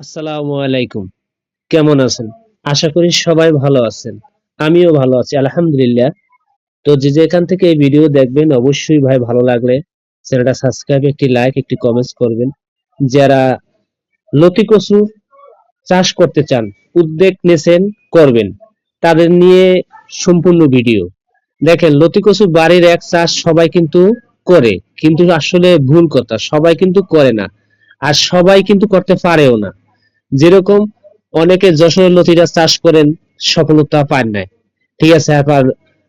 আসসালামু আলাইকুম। কেমন আছেন? আশা করি সবাই ভালো আছেন। আমিও ভালো আছি, আলহামদুলিল্লাহ। তো যে যেখান থেকে এই ভিডিও দেখবেন, অবশ্যই ভাই ভালো লাগলে চ্যানেলটা সাবস্ক্রাইব, একটি লাইক, একটি কমেন্টস করবেন। যারা লতি কচু চাষ করতে চান, উদ্যোগ নেছেন করবেন। তাদের নিয়ে সম্পূর্ণ ভিডিও। দেখেন, লতি কচু বাড়ির এক চাষ সবাই কিন্তু করে, কিন্তু আসলে ভুল কথা, সবাই কিন্তু করে না। আর সবাই কিন্তু করতে পারেও না। যেরকম অনেকে যশোরের লতিরা চাষ করেন, সফলতা পান নাই। ঠিক আছে, আবার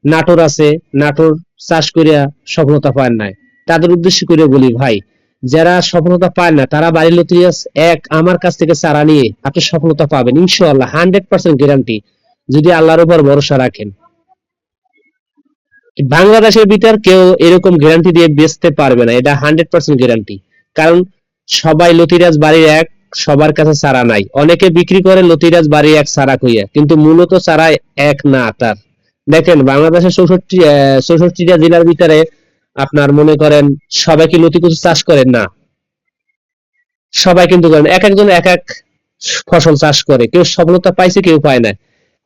নাটোর আছে, নাটোর চাষ করিয়া সফলতা পান নাই। তাদের উদ্দেশ্য করে বলি, ভাই, যারা সফলতা পায় না, তারা বাড়ির লতিরা এক, আমার কাছ থেকে চারা নিয়ে আপনি সফলতা পাবেন, ইনশাআল্লাহ, হান্ড্রেড পার্সেন্ট গ্যারান্টি। যদি আল্লাহর উপর ভরসা রাখেন। বাংলাদেশের ভিতর কেউ এরকম গ্যারান্টি দিয়ে বেচতে পারবে না, এটা হান্ড্রেড পার্সেন্ট গ্যারান্টি। কারণ সবাই লতিরাজ বাড়ির এক সবার কাছে চারা নাই। অনেকে বিক্রি করে লতিরাজ বাড়ি এক চারা কইয়া কিন্তু মূলত চারা এক না তার। দেখেন, বাংলাদেশের চৌষট্টি চৌষট্টিটা জেলার ভিতরে আপনার মনে করেন সবাই কি লতি কচু চাষ করেন না। সবাই কিন্তু করেন। এক একজন এক এক ফসল চাষ করে। কেউ সফলতা পাইছে, কেউ পায় না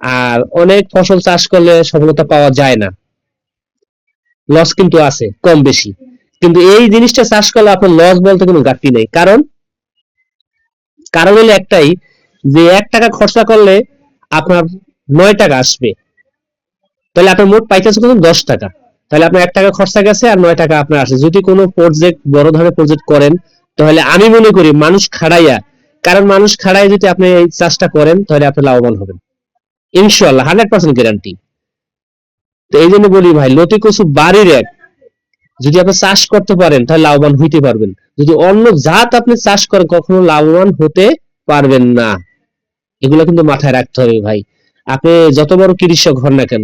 আর অনেক ফসল চাষ করলে সফলতা পাওয়া যায় না। লস কিন্তু আছে, কম বেশি। কিন্তু এই জিনিসটা চাষ করলে আপনার লস বলতে কোনো ঘাটতি নেই। কারণ কারণ হলো একটাই, যে এক টাকা খরচা করলে আপনার নয় টাকা আসবে। তাহলে আপনার মোট পাইতেছে কত? দশ টাকা। তাহলে আপনার এক টাকা খরচা গেছে আর নয় টাকা আপনার আসে। যদি কোনো প্রজেক্ট বড় ধরনের প্রজেক্ট করেন, তাহলে আমি মনে করি মানুষ খাড়াইয়া, কারণ মানুষ খাড়াই যদি আপনি এই চাষটা করেন, তাহলে আপনি লাভবান হবেন। ইনশাল্লাহ হান্ড্রেড পার্সেন্ট গ্যারান্টি তো এই জন্য বলি ভাই লতি কচু বাড়ির এক যদি আপনি চাষ করতে পারেন, তাহলে লাভবান হইতে পারবেন। যদি অন্য জাত আপনি চাষ করেন, কখনো লাভবান হতে পারবেন না। এগুলো কিন্তু মাথায় রাখতে হবে ভাই। আপনি যত বড় কৃষক হন না কেন,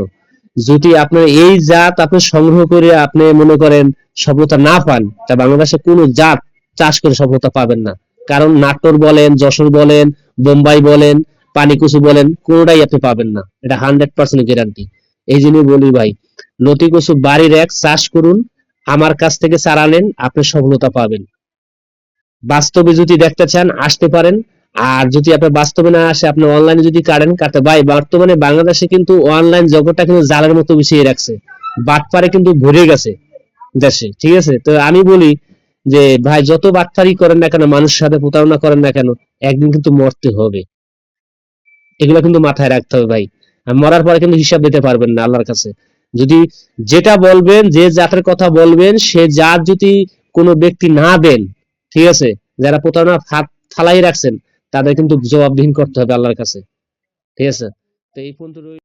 যদি আপনার এই জাত আপনি সংগ্রহ করে আপনি মনে করেন সফলতা না পান, তা বাংলাদেশে কোনো জাত চাষ করে সফলতা পাবেন না। কারণ নাটোর বলেন, যশোর বলেন, বোম্বাই বলেন, পানিকুচু বলেন, কোনোটাই আপনি পাবেন না। এটা হান্ড্রেড পার্সেন্ট গ্যারান্টি এই জন্য বলি ভাই লতি বাড়ির এক চাষ করুন আমার কাছ থেকে চারা নেন আপনি সফলতা পাবেন। বাস্তবে যদি দেখতে চান, আসতে পারেন। আর যদি আপনার বাস্তবে না আসে, আপনি অনলাইনে যদি কাটেন কাটতে ভাই, বর্তমানে বাংলাদেশে কিন্তু অনলাইন জগৎটা কিন্তু জালের মতো বিছিয়ে রাখছে। বাটপারে কিন্তু ভরে গেছে দেশে, ঠিক আছে? তো আমি বলি যে, ভাই, যত বাটপারি করেন না কেন, মানুষের সাথে প্রতারণা করেন না কেন, একদিন কিন্তু মরতে হবে। এগুলো কিন্তু মাথায় রাখতে হবে ভাই। মরার পরে কিন্তু হিসাব দিতে পারবেন না আল্লাহর কাছে। যদি যেটা বলবেন, যে জাতের কথা বলবেন, সে জাত যদি কোনো ব্যক্তি না দেন, ঠিক আছে, যারা প্রতারণা ফাঁদ ফালাই রাখছেন, তাদের কিন্তু জবাবদিহিন করতে হবে আল্লাহর কাছে, ঠিক আছে তো এই পর্যন্ত।